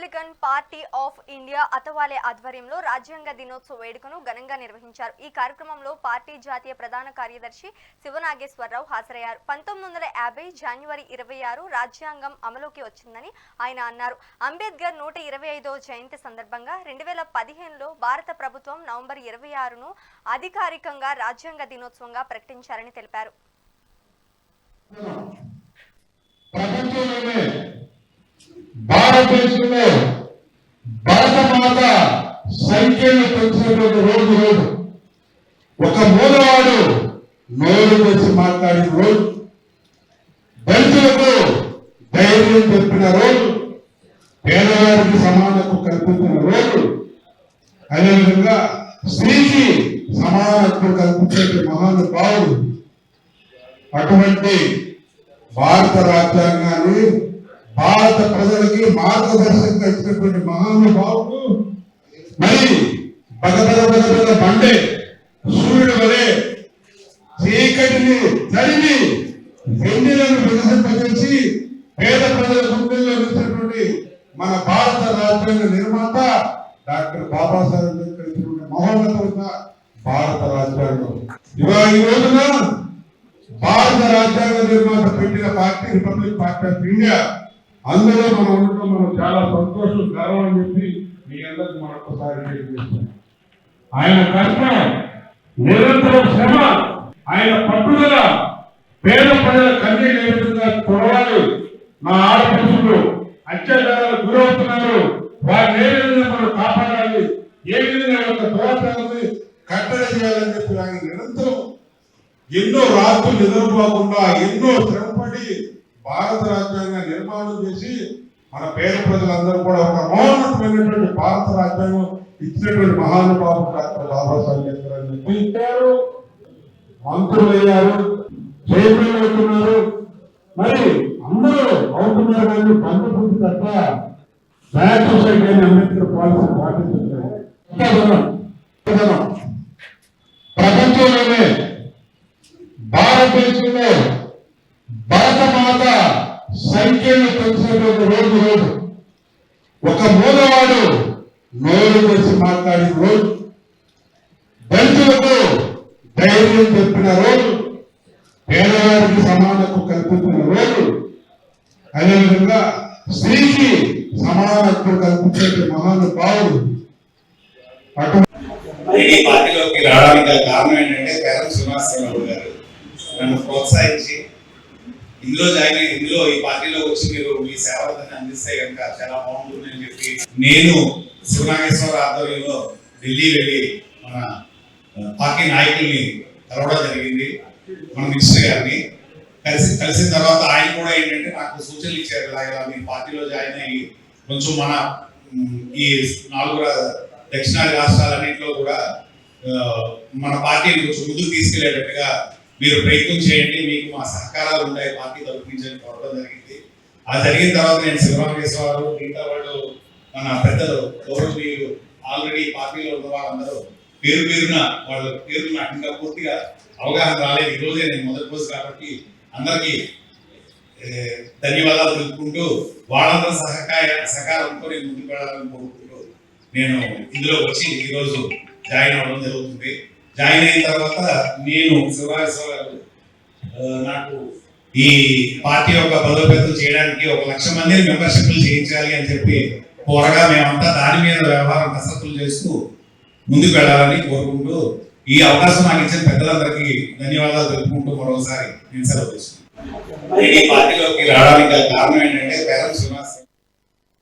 Republican party of India Athawale ఆధ్వర్యంలో రాజ్యాంగ దినోత్సవ వేడుకను ఘనంగా నిర్వహించారు. ఈ కార్యక్రమంలో పార్టీ జాతీయ ప్రధాన కార్యదర్శి శివనాగేశ్వరరావు హాజరయ్యారు. పంతొమ్మిది వందల యాభై జనవరి ఇరవై ఆరు రాజ్యాంగం అమలుకి వచ్చిందని ఆయన అన్నారు. అంబేద్కర్ నూట ఇరవై ఐదో జయంతి సందర్భంగా రెండు వేల పదిహేనులో భారత ప్రభుత్వం నవంబర్ ఇరవై ఆరును అధికారికంగా రాజ్యాంగ దినోత్సవంగా ప్రకటించారని తెలిపారు. ప్రపంచంలోనే భారతదేశంలో భారతమాత సంఖ్యను పెంచినటువంటి రోజు రోజు. ఒక మూలవాడు నోరు తెచ్చి మాట్లాడిన రోజు. దళితులకు ధైర్యం చెప్పిన రోజు. పేదవారికి సమానత్వం కల్పించిన రోజు. అదేవిధంగా స్త్రీకి సమానత్వం కల్పించే మహానుభావుడు అటువంటి భారత రాజ్యాంగాన్ని భారత ప్రజలకి మార్గదర్శకం ఇచ్చినటువంటి మహానుభావుడు మరి బగబగ బగబగ బండే సూర్యుడు వలె చీకటిని తరిమి వెన్నెలను వికసింపజేసి పేద ప్రజల గుండెల్లో నిలిచినటువంటి మన భారత రాజ్యాంగ నిర్మాత డాక్టర్ బాబాసాహెబ్ అంబేద్కర్ ఇచ్చినటువంటి మహోన్నత భారత రాజ్యాంగం. ఇవాళ ఈ రోజున భారత రాజ్యాంగ నిర్మాత పెట్టిన party republic party of India అందులో మనం ఉండటం మనం చాలా సంతోషం గర్వం అని చెప్పి మీ అందరికి మరొకసారి తెలియజేస్తున్నాం. ఆయన కష్టం నిరంతర శ్రమ ఆయన పట్టుదల పేద ప్రజల కన్నీళ్ళు ఏ విధంగా తొడవాలి మా ఆడపడుచులు అత్యాచారాలు గురవుతున్నారు. వారిని ఏ విధంగా మనం కాపాడాలి? ఏ విధంగా యొక్క దోషాలని కట్టడి చేయాలని చెప్పి ఆయన నిరంతరం ఎన్నో రాత్రులు నిద్రపోకుండా ఎన్నో శ్రమపడి భారత రాజ్యాంగ నిర్మాణం చేసి మన పేద ప్రజలందరూ కూడా ఒక మౌనమైనటువంటి భారత రాజ్యాంగం ఇచ్చినటువంటి మహానుభావుడు డాక్టర్ బాబాసాహెబ్ అంబేద్కర్ అని చెప్పి మంత్రులు అయ్యారు చైర్మన్ అవుతున్నారు మరి అందరూ అవుతున్నారు కానీ బంధుబుద్ధి తప్ప బ్యాక్ సొసైటీ అని అంబేద్కర్ పాలసీ పాటించారు ప్రపంచంలోనే భారతదేశంలో సంఖ్యలు పెంచినటువంటి రోజు రోజు. ఒక మూలవాడు నోరు తెచ్చి మాట్లాడిన రోజు. దళితులకు ధైర్యం చెప్పిన రోజు. పేదవారికి సమానత్వం కల్పించిన రోజు. అదేవిధంగా స్త్రీకి సమానత్వం కల్పించే మహానుభావుడు ఈ పార్టీలోకి రావడానికి కారణం ఏంటంటే పేరం శ్రీనివాసరావు గారు నన్ను ప్రోత్సహించి ఇందులో జాయిన్ అయ్యి ఇందులో ఈ పార్టీలో వచ్చి మీరు మీ సేవలను అందిస్తే కనుక చాలా బాగుంటుంది అని చెప్పి నేను శివనాగేశ్వర ఆధ్వర్యంలో ఢిల్లీ వెళ్ళి మన పార్టీ నాయకుల్ని కలవడం జరిగింది మన మినిస్టర్ గారిని. కలిసి కలిసిన తర్వాత ఆయన కూడా ఏంటంటే నాకు సూచనలు ఇచ్చారు ఇలా ఇలా మీ పార్టీలో జాయిన్ అయ్యి కొంచెం మన ఈ నాలుగు దక్షిణాది రాష్ట్రాలన్నింటిలో కూడా మన పార్టీని కొంచెం ముందుకు తీసుకెళ్ళేటట్టుగా మీరు ప్రయత్నం చేయండి మీకు మా సహకారాలు ఉండే పార్టీ తలపించని కోరడం జరిగింది. ఆ జరిగిన తర్వాత నేను శివరామేశ్వరరావు మిగతా వాళ్ళు మన పెద్దలు మీరు ఆల్రెడీ పార్టీలో ఉన్న వాళ్ళందరూ పేరు పేరున వాళ్ళ పేరు నాకు ఇంకా పూర్తిగా అవగాహన రాలేదు. ఈ రోజే నేను మొదటి రోజు కాబట్టి అందరికీ ధన్యవాదాలు తెలుపుకుంటూ వాళ్ళందరూ సహకార సహకారంతో నేను ముందుకు వెళ్ళాలని కోరుకుంటూ నేను ఇందులో వచ్చి ఈరోజు జాయిన్ అవ్వడం జరుగుతుంది. జాయిన్ అయిన తర్వాత నేను శివరాజేశ్వర నాకు ఈ పార్టీ యొక్క బలోపేతం చేయడానికి ఒక లక్ష మంది మెంబర్షిప్లు చేయించాలి అని చెప్పి కోరగా మేమంతా దాని మీద వ్యవహారం కసరత్తులు చేస్తూ ముందుకు వెళ్ళాలని కోరుకుంటూ ఈ అవకాశం నాకు ఇచ్చిన పెద్దలందరికీ ధన్యవాదాలు తెలుపుకుంటూ మరోసారి నేను సెలవు తీసుకుంటాను ఈ పార్టీలోకి రావడానికి కారణం ఏంటంటే పేరం శ్రీనివాస్